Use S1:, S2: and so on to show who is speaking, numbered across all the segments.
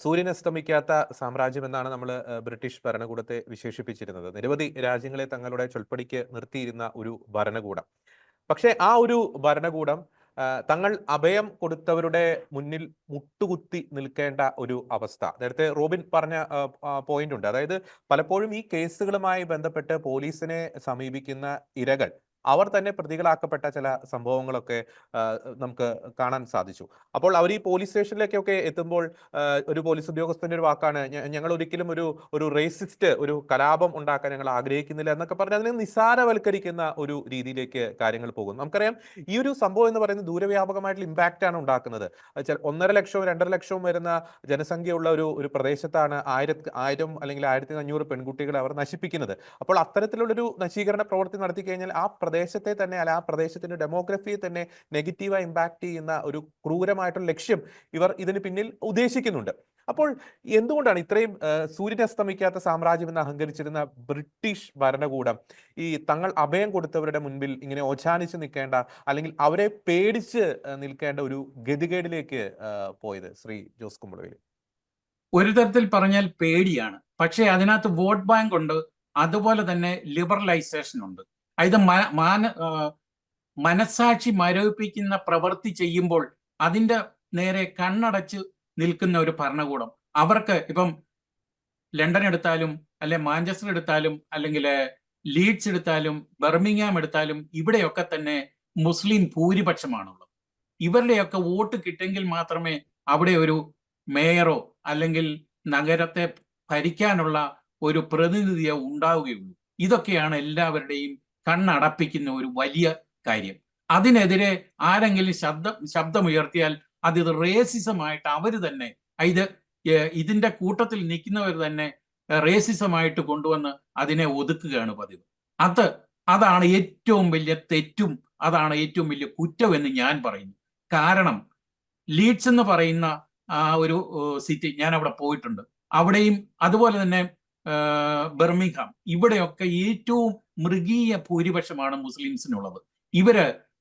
S1: സൂര്യൻ അസ്തമിക്കാത്ത സാമ്രാജ്യം എന്നാണ് നമ്മൾ ബ്രിട്ടീഷ് ഭരണകൂടത്തെ വിശേഷിപ്പിച്ചിരുന്നത്. നിരവധി രാജ്യങ്ങളെ തങ്ങളുടെ ചൊൽപ്പടിക്ക് നിർത്തിയിരുന്ന ഒരു ഭരണകൂടം. പക്ഷേ ആ ഒരു ഭരണകൂടം തങ്ങൾ അഭയം കൊടുത്തവരുടെ മുന്നിൽ മുട്ടുകുത്തി നിൽക്കേണ്ട ഒരു അവസ്ഥ. നേരത്തെ റോബിൻ പറഞ്ഞ പോയിന്റ് ഉണ്ട്. അതായത് പലപ്പോഴും ഈ കേസുകളുമായി ബന്ധപ്പെട്ട് പോലീസിനെ സമീപിക്കുന്ന ഇരകൾ അവർ തന്നെ പ്രതികളാക്കപ്പെട്ട ചില സംഭവങ്ങളൊക്കെ നമുക്ക് കാണാൻ സാധിച്ചു. അപ്പോൾ അവർ ഈ പോലീസ് സ്റ്റേഷനിലേക്കൊക്കെ എത്തുമ്പോൾ ഒരു പോലീസ് ഉദ്യോഗസ്ഥന്റെ ഒരു വാക്കാണ് ഞങ്ങൾ ഒരിക്കലും ഒരു ഒരു റേസിസ്റ്റ് ഒരു കലാപം ഉണ്ടാക്കാൻ ഞങ്ങൾ ആഗ്രഹിക്കുന്നില്ല എന്നൊക്കെ പറഞ്ഞ് അതിനെ നിസാരവൽക്കരിക്കുന്ന ഒരു രീതിയിലേക്ക് കാര്യങ്ങൾ പോകുന്നു. നമുക്കറിയാം ഈ ഒരു സംഭവം എന്ന് പറയുന്നത് ദൂരവ്യാപകമായിട്ടുള്ള ഇമ്പാക്റ്റ് ആണ് ഉണ്ടാക്കുന്നത്. ഒന്നര ലക്ഷവും രണ്ടര ലക്ഷവും വരുന്ന ജനസംഖ്യയുള്ള ഒരു ഒരു പ്രദേശത്താണ് ആയിരത്തി ആയിരം അല്ലെങ്കിൽ ആയിരത്തി അഞ്ഞൂറ് പെൺകുട്ടികളെ അവർ നശിപ്പിക്കുന്നത്. അപ്പോൾ അത്തരത്തിലുള്ളൊരു നശീകരണ പ്രവൃത്തി നടത്തി കഴിഞ്ഞാൽ ആ പ്രദേശത്തെ തന്നെ അല്ല ആ പ്രദേശത്തിന്റെ ഡെമോഗ്രഫിയെ തന്നെ നെഗറ്റീവായി ഇമ്പാക്ട് ചെയ്യുന്ന ഒരു ക്രൂരമായിട്ടുള്ള ലക്ഷ്യം ഇവർ ഇതിന് പിന്നിൽ ഉദ്ദേശിക്കുന്നുണ്ട്. അപ്പോൾ എന്തുകൊണ്ടാണ് ഇത്രയും സൂര്യൻ അസ്തമിക്കാത്ത സാമ്രാജ്യം എന്ന് അഹങ്കരിച്ചിരുന്ന ബ്രിട്ടീഷ് ഭരണകൂടം ഈ തങ്ങൾ അഭയം കൊടുത്തവരുടെ മുൻപിൽ ഇങ്ങനെ ഓച്ചാനിച്ച് നിൽക്കേണ്ട അല്ലെങ്കിൽ അവരെ പേടിച്ച് നിൽക്കേണ്ട ഒരു ഗതികേടിലേക്ക് പോയത് ശ്രീ ജോസ് കുമ്പളവേൽ
S2: ഒരു തരത്തിൽ പറഞ്ഞാൽ പേടിയാണ്. പക്ഷേ അതിനകത്ത് വോട്ട് ബാങ്ക് ഉണ്ട് അതുപോലെ തന്നെ ലിബറലൈസേഷൻ ഉണ്ട്. ഇത് മാന മനസാക്ഷി മരവിപ്പിക്കുന്ന പ്രവൃത്തി ചെയ്യുമ്പോൾ അതിന്റെ നേരെ കണ്ണടച്ച് നിൽക്കുന്ന ഒരു ഭരണകൂടം. അവർക്ക് ഇപ്പം ലണ്ടൻ എടുത്താലും അല്ലെ മാഞ്ചസ്റ്റർ എടുത്താലും അല്ലെങ്കിൽ ലീഡ്സ് എടുത്താലും ബർമിംഗാം എടുത്താലും ഇവിടെയൊക്കെ തന്നെ മുസ്ലിം ഭൂരിപക്ഷമാണുള്ളത്. ഇവരുടെയൊക്കെ വോട്ട് കിട്ടെങ്കിൽ മാത്രമേ അവിടെ ഒരു മേയറോ അല്ലെങ്കിൽ നഗരത്തെ ഭരിക്കാനുള്ള ഒരു പ്രതിനിധിയോ ഉണ്ടാവുകയുള്ളൂ. ഇതൊക്കെയാണ് എല്ലാവരുടെയും കണ്ണടപ്പിക്കുന്ന ഒരു വലിയ കാര്യം. അതിനെതിരെ ആരെങ്കിലും ശബ്ദം ശബ്ദമുയർത്തിയാൽ അത് റേസിസമായിട്ട് അവർ തന്നെ ഇത് ഇതിന്റെ കൂട്ടത്തിൽ നിൽക്കുന്നവർ തന്നെ റേസിസമായിട്ട് കൊണ്ടുവന്ന് അതിനെ ഒതുക്കുകയാണ് പതിവ്. അത് അതാണ് ഏറ്റവും വലിയ തെറ്റും അതാണ് ഏറ്റവും വലിയ കുറ്റം എന്ന് ഞാൻ പറയുന്നു. കാരണം ലീഡ്സ് എന്ന് പറയുന്ന ആ ഒരു സിറ്റി ഞാൻ അവിടെ പോയിട്ടുണ്ട്. അവിടെയും അതുപോലെ തന്നെ ബർമിംഗ്ഹാം. ഇവിടെയൊക്കെ ഏറ്റവും മൃഗീയ ഭൂരിപക്ഷമാണ് മുസ്ലിംസിനുള്ളത്. ഇവർ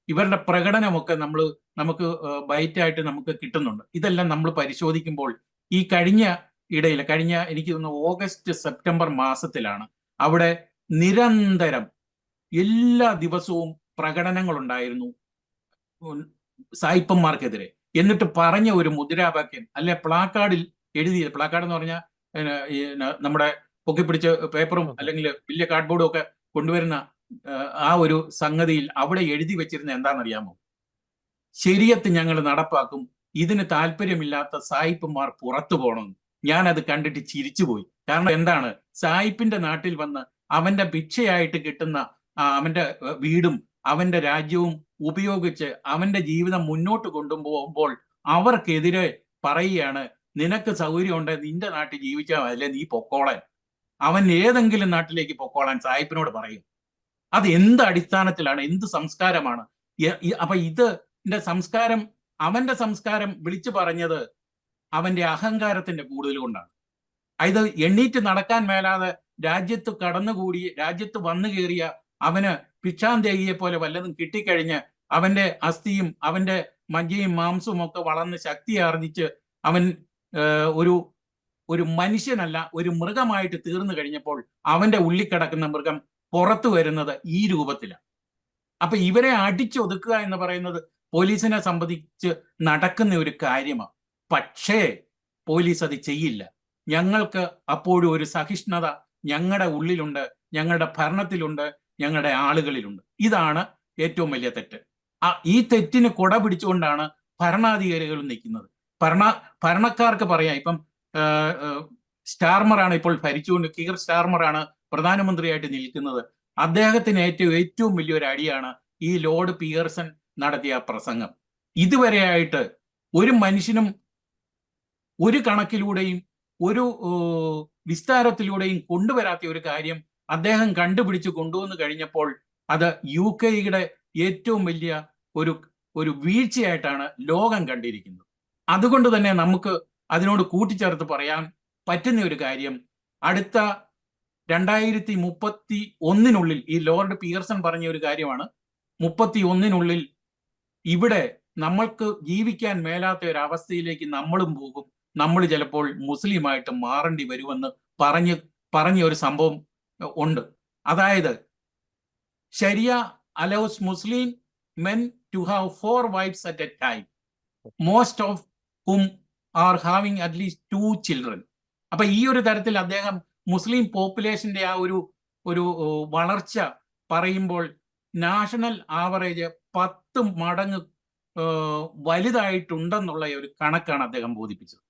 S2: ഇവരുടെ പ്രകടനമൊക്കെ നമ്മൾ നമുക്ക് ബൈറ്റായിട്ട് നമുക്ക് കിട്ടുന്നുണ്ട്. ഇതെല്ലാം നമ്മൾ പരിശോധിക്കുമ്പോൾ ഈ കഴിഞ്ഞ ഇടയിൽ കഴിഞ്ഞ എനിക്ക് തോന്നുന്നു ഓഗസ്റ്റ് സെപ്റ്റംബർ മാസത്തിലാണ് അവിടെ നിരന്തരം എല്ലാ ദിവസവും പ്രകടനങ്ങൾ ഉണ്ടായിരുന്നു സായിപ്പന്മാർക്കെതിരെ. എന്നിട്ട് പറഞ്ഞ ഒരു മുദ്രാവാക്യം അല്ലെ പ്ലാക്കാർഡിൽ എഴുതിയത് പ്ലാക്കാർഡ് എന്ന് പറഞ്ഞാൽ നമ്മുടെ പൊക്കിപ്പിടിച്ച പേപ്പറും അല്ലെങ്കിൽ വലിയ കാർഡ്ബോർഡും ഒക്കെ കൊണ്ടുവരുന്ന ആ, ഒരു സംഗതിയിൽ അവിടെ എഴുതി വെച്ചിരുന്ന എന്താണെന്നറിയാമോ? ശരിയത്ത് ഞങ്ങൾ നടപ്പാക്കും ഇതിന് താല്പര്യമില്ലാത്ത സായിപ്പന്മാർ പുറത്തു പോകണം. ഞാൻ അത് കണ്ടിട്ട് ചിരിച്ചുപോയി. കാരണം എന്താണ്? സായിപ്പിന്റെ നാട്ടിൽ വന്ന് അവന്റെ ഭിക്ഷയായിട്ട് കിട്ടുന്ന അവന്റെ വീടും അവന്റെ രാജ്യവും ഉപയോഗിച്ച് അവന്റെ ജീവിതം മുന്നോട്ട് കൊണ്ടുപോകുമ്പോൾ അവർക്കെതിരെ പറയുകയാണ് നിനക്ക് സൗകര്യം ഉണ്ടെങ്കിൽ നിന്റെ നാട്ടിൽ ജീവിച്ചാൽ അല്ലേ അല്ലെ? നീ പൊക്കോളാൻ. അവൻ ഏതെങ്കിലും നാട്ടിലേക്ക് പൊക്കോളാൻ സായിപ്പിനോട് പറയും. അത് എന്ത് അടിസ്ഥാനത്തിലാണ് എന്ത് സംസ്കാരമാണ്? അപ്പൊ ഇത് സംസ്കാരം അവന്റെ സംസ്കാരം വിളിച്ചു പറഞ്ഞത് അവന്റെ അഹങ്കാരത്തിന്റെ കൂടുതൽ കൊണ്ടാണ്. അത് എണ്ണീറ്റ് നടക്കാൻ മേലാതെ രാജ്യത്ത് കടന്നുകൂടി രാജ്യത്ത് വന്നു കയറിയ അവന് പിക്ഷാന്തേകിയെ പോലെ വല്ലതും കിട്ടിക്കഴിഞ്ഞ് അവന്റെ അസ്ഥിയും അവന്റെ മജ്ജയും മാംസവും ഒക്കെ വളർന്ന് ശക്തി ആർജിച്ച് അവൻ ഒരു ഒരു മനുഷ്യനല്ല ഒരു മൃഗമായിട്ട് തീർന്നു കഴിഞ്ഞപ്പോൾ അവന്റെ ഉള്ളിൽ കിടക്കുന്ന മൃഗം പുറത്തു വരുന്നത് ഈ രൂപത്തിലാണ്. അപ്പൊ ഇവരെ അടിച്ചൊതുക്കുക എന്ന് പറയുന്നത് പോലീസിനെ സംബന്ധിച്ച് നടക്കുന്ന ഒരു കാര്യമാണ്. പക്ഷേ പോലീസ് അത് ചെയ്യില്ല. ഞങ്ങൾക്ക് അപ്പോഴും ഒരു സഹിഷ്ണുത ഞങ്ങളുടെ ഉള്ളിലുണ്ട് ഞങ്ങളുടെ ഭരണത്തിലുണ്ട് ഞങ്ങളുടെ ആളുകളിലുണ്ട്. ഇതാണ് ഏറ്റവും വലിയ തെറ്റ്. ആ ഈ തെറ്റിന് കുട പിടിച്ചുകൊണ്ടാണ് ഭരണാധികാരികൾ നിൽക്കുന്നത്. ഭരണ ഭരണക്കാർക്ക് പറയാം ഇപ്പം സ്റ്റാർമറാണ് ഇപ്പോൾ ഭരിച്ചുകൊണ്ട് കീർ സ്റ്റാർമറാണ് പ്രധാനമന്ത്രിയായിട്ട് നിൽക്കുന്നത്. അദ്ദേഹത്തിന് ഏറ്റവും ഏറ്റവും വലിയൊരു അടിയാണ് ഈ ലോർഡ് പിയേഴ്സൺ നടത്തിയ പ്രസംഗം. ഇതുവരെയായിട്ട് ഒരു മനുഷ്യനും ഒരു കണക്കിലൂടെയും ഒരു വിസ്താരത്തിലൂടെയും കൊണ്ടുവരാത്ത ഒരു കാര്യം അദ്ദേഹം കണ്ടുപിടിച്ച് കൊണ്ടുവന്നു കഴിഞ്ഞപ്പോൾ അത് യു കെയുടെ ഏറ്റവും വലിയ ഒരു ഒരു വീഴ്ചയായിട്ടാണ് ലോകം കണ്ടിരിക്കുന്നത്. അതുകൊണ്ട് തന്നെ നമുക്ക് അതിനോട് കൂട്ടിച്ചേർത്ത് പറയാൻ പറ്റുന്ന ഒരു കാര്യം അടുത്ത രണ്ടായിരത്തി മുപ്പത്തി ഒന്നിനുള്ളിൽ ഈ ലോർഡ് പിയർസൺ പറഞ്ഞ ഒരു കാര്യമാണ്. മുപ്പത്തി ഒന്നിനുള്ളിൽ ഇവിടെ നമ്മൾക്ക് ജീവിക്കാൻ മേലാത്ത ഒരു അവസ്ഥയിലേക്ക് നമ്മളും പോകും. നമ്മൾ ചിലപ്പോൾ മുസ്ലിമായിട്ട് മാറേണ്ടി വരുമെന്ന് പറഞ്ഞ് പറഞ്ഞ ഒരു സംഭവം ഉണ്ട്. അതായത് sharia allows Muslim men to have four wives at a time. Most of whom are having at least two children അപ്പൊ ഈ ഒരു തരത്തിൽ അദ്ദേഹം മുസ്ലിം പോപ്പുലേഷന്റെ ആ ഒരു ഒരു വളർച്ച പറയുമ്പോൾ നാഷണൽ ആവറേജ് പത്ത് മടങ്ങ് വലുതായിട്ടുണ്ടെന്നുള്ള ഒരു കണക്കാണ് അദ്ദേഹം ബോധിപ്പിച്ചത്.